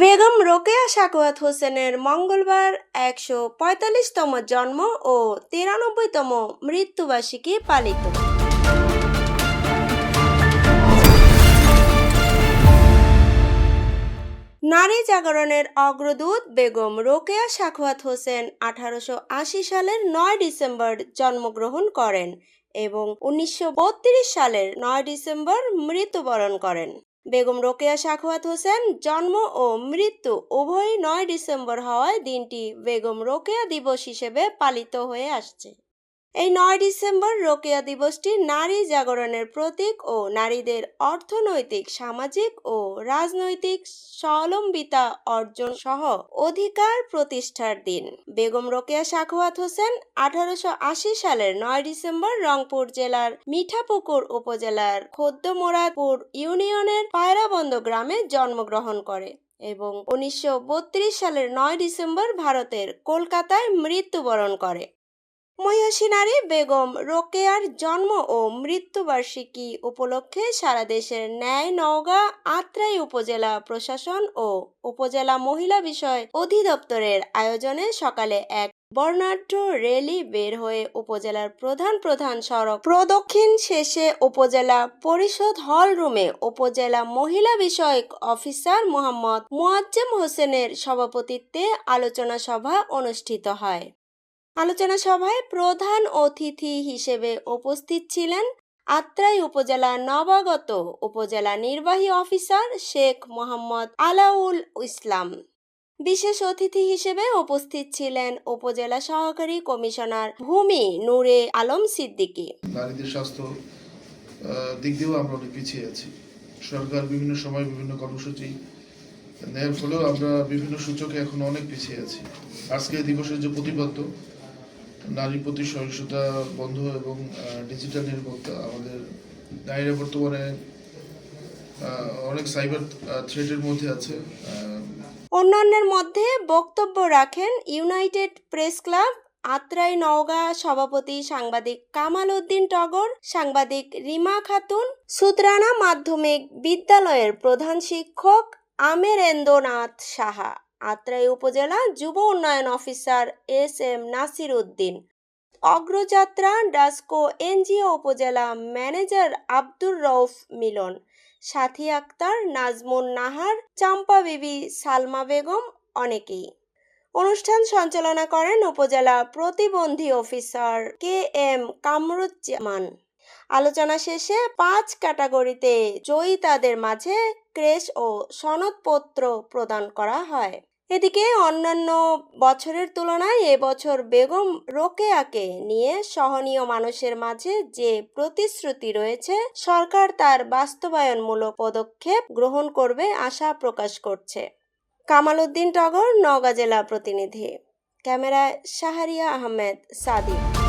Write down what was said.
বেগম রোকেয়া, সাকোয়াত হোসেনের মঙ্গলবার একশো পঁয়তাল্লিশতম জন্ম ও তিরানব্বইতম মৃত্যুবার্ষিকী পালিত। নারী জাগরণের অগ্রদূত বেগম রোকেয়া সাখওয়াত হোসেন আঠারোশো আশি সালের নয় ডিসেম্বর জন্মগ্রহণ করেন এবং উনিশশো বত্রিশ সালের নয় ডিসেম্বর মৃত্যুবরণ করেন। বেগম রোকেয়া সাখওয়াত হোসেন, জন্ম ও মৃত্যু উভয়ই নয় ডিসেম্বর হওয়ায় দিনটি বেগম রোকেয়া দিবস হিসেবে পালিত হয়ে আসছে। এই নয় ডিসেম্বর রোকেয়া দিবসটি নারী জাগরণের প্রতীক ও নারীদের অর্থনৈতিক, সামাজিক ও রাজনৈতিক স্বাবলম্বিতা অর্জন সহ অধিকার প্রতিষ্ঠার দিন। বেগম রোকেয়া সাখওয়াত হোসেন আঠারোশো আশি সালের নয় ডিসেম্বর রংপুর জেলার মিঠাপুকুর উপজেলার খোদ্দমোরাদপুর ইউনিয়নের পায়রাবন্দ গ্রামে জন্মগ্রহণ করে এবং উনিশশো বত্রিশ সালের নয় ডিসেম্বর ভারতের কলকাতায় মৃত্যুবরণ করে। মহিষী নারী বেগম রোকেয়ার জন্ম ও মৃত্যুবার্ষিকী উপলক্ষে সারা দেশের ন্যায় নওগাঁ, আত্রাই উপজেলা প্রশাসন ও উপজেলা মহিলা বিষয় অধিদপ্তরের আয়োজনে সকালে এক বর্ণাঢ্য র্যালি বের হয়ে উপজেলার প্রধান প্রধান সড়ক প্রদক্ষিণ শেষে উপজেলা পরিষদ হল রুমে উপজেলা মহিলা বিষয়ক অফিসার মোহাম্মদ মোয়াজ্জেম হোসেনের সভাপতিত্বে আলোচনা সভা অনুষ্ঠিত হয়। আলোচনা সভায় প্রধান অতিথি হিসেবে উপস্থিত ছিলেন আত্রাই উপজেলা নবাগত উপজেলা নির্বাহী অফিসার শেখ মোহাম্মদ আলাউল ইসলাম। বিশেষ অতিথি হিসেবে উপস্থিত ছিলেন উপজেলা সহকারী কমিশনার ভূমি নূরে আলম সিদ্দিকী। নারীদের স্বাস্থ্য দিক দিয়েও আমরা অনেক পিছিয়ে আছি। সরকার বিভিন্ন সময় বিভিন্ন কর্মসূচি নেওয়ার ফলেও আমরা বিভিন্ন সূচকে এখন অনেক পিছিয়ে আছি। আজকে দিবসের যে প্রতিপাদ্য নারীর প্রতি সহিংসতা বন্ধ এবং ডিজিটাল নিরাপত্তা আমাদের নারীরা বর্তমানে অনেক সাইবার থ্রেটের মধ্যে আছে অন্যান্যের মধ্যে বক্তব্য রাখেন United Press Club Atrai Naogaon সভাপতি সাংবাদিক কামাল উদ্দিন টগর, সাংবাদিক রিমা খাতুন, সুতরানা মাধ্যমিক বিদ্যালয়ের প্রধান শিক্ষক আমেরেন্দ্রনাথ সাহা। আত্রাই উপজেলা যুব উন্নয়ন officer S M Nasir Uddin. Agrajatra DASCO NGO উপজেলা ম্যানেজার আব্দুর রউফ মিলন। সাথী আক্তার নাজমুন নাহার, চাম্পা বিবি সালমা বেগম অনেকেই। অনুষ্ঠান সঞ্চালনা করেন উপজেলা প্রতিবন্ধী অফিসার কে এম কামরুজ্জামান। আলোচনা শেষে পাঁচ ক্যাটাগরিতে জয়িতাদের মাঝে ক্রেশ ও সনদপত্র প্রদান করা হয়। এদিকে অন্যান্য বছরের তুলনায় এবছর বেগম রোকেয়াকে নিয়ে সহনীয় মানুষের মাঝে যে প্রতিশ্রুতি রয়েছে, সরকার তার বাস্তবায়নমূলক পদক্ষেপ গ্রহণ করবে আশা প্রকাশ করছে। কামাল উদ্দিন টগর, নওগাঁ জেলা প্রতিনিধি। ক্যামেরায় শাহরিয়া আহমেদ, সাদিক।